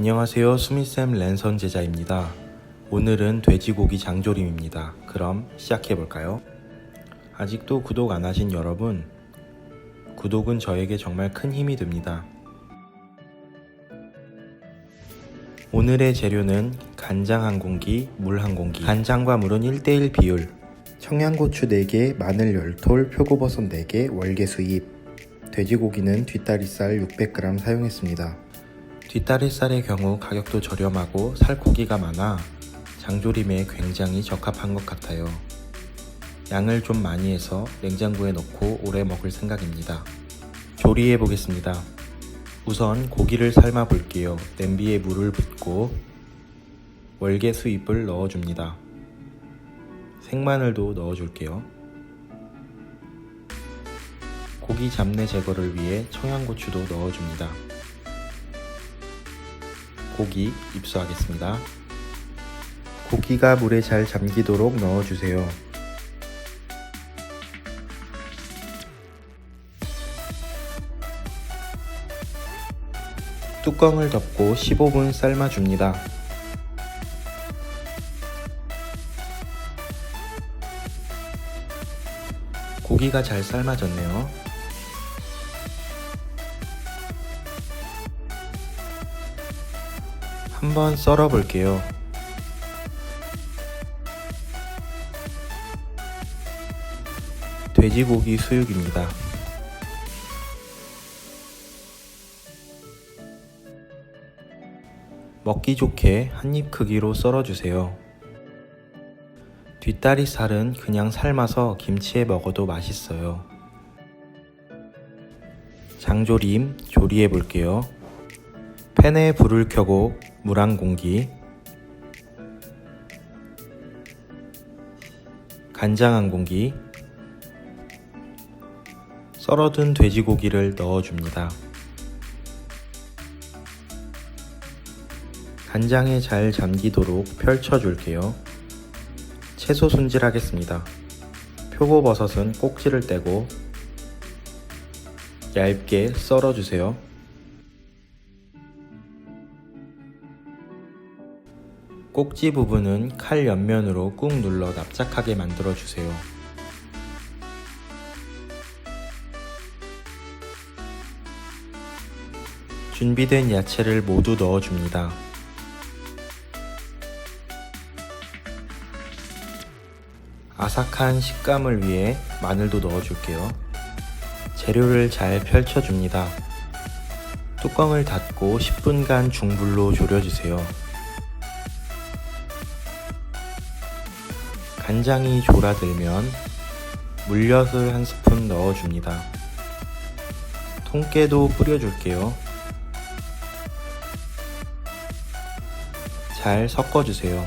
안녕하세요. 수미쌤 랜선 제자입니다. 오늘은 돼지고기 장조림입니다. 그럼 시작해 볼까요? 아직도 구독 안 하신 여러분, 구독은 저에게 정말 큰 힘이 됩니다. 오늘의 재료는 간장 한 공기, 물 한 공기. 간장과 물은 1대1 비율. 청양고추 4개, 마늘 10톨, 표고버섯 4개, 월계수 잎. 돼지고기는 뒷다리살 600g 사용했습니다. 뒷다리살의 경우 가격도 저렴하고 살코기가 많아 장조림에 굉장히 적합한 것 같아요. 양을 좀 많이 해서 냉장고에 넣고 오래 먹을 생각입니다. 조리해 보겠습니다. 우선 고기를 삶아 볼게요. 냄비에 물을 붓고 월계 수 잎을 넣어줍니다. 생마늘도 넣어줄게요. 고기 잡내 제거를 위해 청양고추도 넣어줍니다. 고기 입수하겠습니다. 고기가 물에 잘 잠기도록 넣어주세요. 뚜껑을 덮고 15분 삶아줍니다. 고기가 잘 삶아졌네요. 한번 썰어 볼게요. 돼지고기 수육입니다. 먹기 좋게 한 입 크기로 썰어 주세요. 뒷다리 살은 그냥 삶아서 김치에 먹어도 맛있어요. 장조림 조리해 볼게요. 팬에 불을 켜고 물한 공기, 간장 한 공기, 썰어둔 돼지고기를 넣어줍니다. 간장에 잘 잠기도록 펼쳐줄게요. 채소 손질하겠습니다. 표고버섯은 꼭지를 떼고 얇게 썰어주세요. 꼭지 부분은 칼 옆면으로 꾹 눌러 납작하게 만들어 주세요. 준비된 야채를 모두 넣어 줍니다. 아삭한 식감을 위해 마늘도 넣어 줄게요. 재료를 잘 펼쳐 줍니다. 뚜껑을 닫고 10분간 중불로 졸여주세요. 간장이 졸아들면 물엿을 한 스푼 넣어줍니다. 통깨도 뿌려줄게요. 잘 섞어주세요.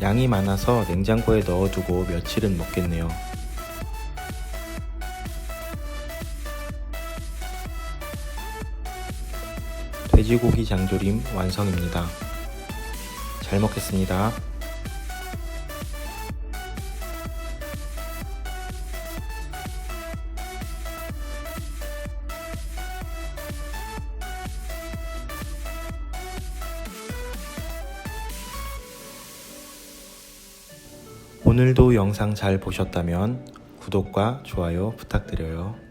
양이 많아서 냉장고에 넣어두고 며칠은 먹겠네요. 돼지고기 장조림 완성입니다. 잘 먹겠습니다. 오늘도 영상 잘 보셨다면 구독과 좋아요 부탁드려요.